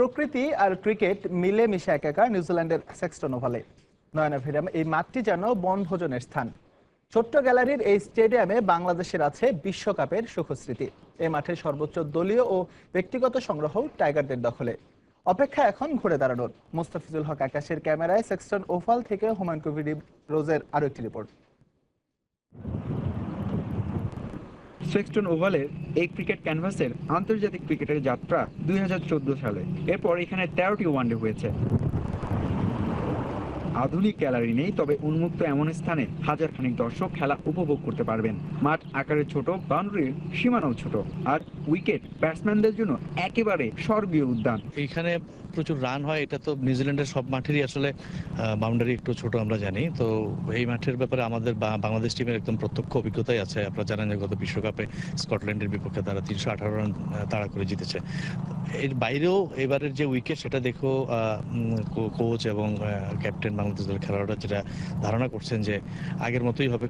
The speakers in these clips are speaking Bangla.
প্রকৃতি আর ক্রিকেট মিলে মিশে একাকার নিউজিল্যান্ডের সেক্সটন ওভালে। নয়না ভিরাম এই মাঠটি যেন বনভোজনের স্থান। ছোট্ট গ্যালারির এই স্টেডিয়ামে বাংলাদেশের আছে বিশ্বকাপের সুখস্মৃতি। এই মাঠের সর্বোচ্চ দলীয় ও ব্যক্তিগত সংগ্রহ টাইগারদের দখলে। অপেক্ষা এখন ঘুরে দাঁড়ানোর। মোস্তাফিজুল হক আকাশের ক্যামেরায় সেক্সটন ওভাল থেকে হুমায়ুন কবির রোজের আরও একটি রিপোর্ট। সেক্সটন ওভালের এই ক্রিকেট ক্যানভাসের আন্তর্জাতিক ক্রিকেটের যাত্রা দুই হাজার চোদ্দ সালে। এরপর এখানে তেরোটি ওয়ানডে হয়েছে। আধুনিক গ্যালারি নেই, তবে উন্মুক্ত এমন স্থানে হাজার খানিক দর্শক খেলা উপভোগ করতে পারবেন। মাঠ আকারে ছোট, বাউন্ডারির সীমানাও ছোট। আর উইকেট ব্যাটসম্যানদের জন্য একেবারে স্বর্গীয় উদ্যান। এখানে প্রচুর রান হয়, এটা তো নিউজিল্যান্ডের সব মাঠেরই আসলে বাউন্ডারি একটু ছোট আমরা জানি। তো এই মাঠের ব্যাপারে আমাদের বাংলাদেশ টিমের একদম প্রত্যক্ষ অভিজ্ঞতাই আছে। আপনারা জানেন যে গত বিশ্বকাপে স্কটল্যান্ডের বিপক্ষে তারা তিনশো আঠারো রান তাড়া করে জিতেছে। এর বাইরেও এবারের যে উইকেট, সেটা দেখো কোচ এবং ক্যাপ্টেন বাংলাদেশ দলের খেলোয়াড়রা যেটা ধারণা করছেন যে আগের মতোই হবে।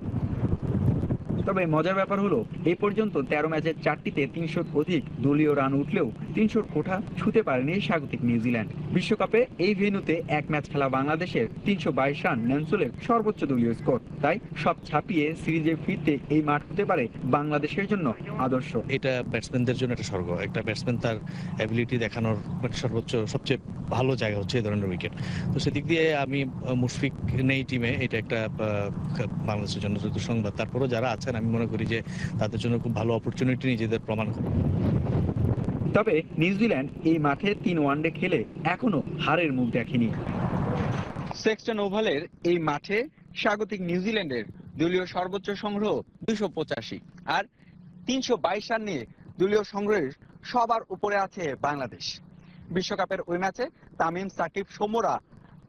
তবে মজার ব্যাপার হলো এই পর্যন্ত তেরো ম্যাচের চারটিতে তিনশোর অধিক দলীয় রান উঠলেও তিনশোর কোঠা ছুতে পারেনি স্বাগতিক নিউজিল্যান্ড। বিশ্বকাপে এই ভেন্যুতে এক ম্যাচ খেলা বাংলাদেশের তিনশো বাইশ রান ন্যান্সুলের সর্বোচ্চ দলীয় স্কোর। তাই সব ছাপিয়ে সিরিজে ফিরতে এই মাঠ হতে পারে বাংলাদেশের জন্য আদর্শ। এটা ব্যাটসম্যানদের জন্য একটা স্বর্গ। একটা ব্যাটসম্যান তার অ্যাবিলিটি দেখানোর মানে সর্বোচ্চ, সবচেয়ে ভালো জায়গা হচ্ছে এই ধরনের উইকেট তো সেদিক দিয়ে আমি মুশফিক নেই টিমে এটা একটা বাংলাদেশের জন্য সংবাদ। তারপরেও যারা আছেন আমি মনে করি যে তাদের জন্য খুব ভালো অপরচুনিটি নিজেদের প্রমাণ করবে তবে নিউজিল্যান্ড এই মাঠে তিন ওয়ানডে খেলে এখনও হারের মুখ দেখেনি। সেক্সটন ওভালের এই মাঠে স্বাগতিক নিউজিল্যান্ডের দলীয় সর্বোচ্চ সংগ্রহ দুশো পঁচাশি আর তিনশো বাইশ রান নিয়ে দলীয় সংগ্রহের সবার উপরে আছে বাংলাদেশ। বিশ্বকাপের ওই ম্যাচে তামিম সাকিব সোমরা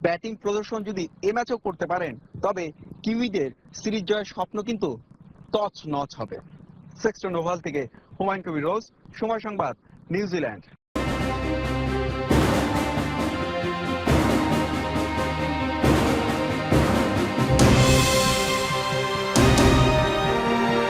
ব্যাটিং প্রদর্শন যদি এ ম্যাচও করতে পারেন তবে কিউইদের সিরিজ জয়ের স্বপ্ন কিন্তু তছ নচ হবে। সেক্সটন ওভাল থেকে হুমায়ুন কবির রোজ সময় সংবাদ নিউজিল্যান্ড।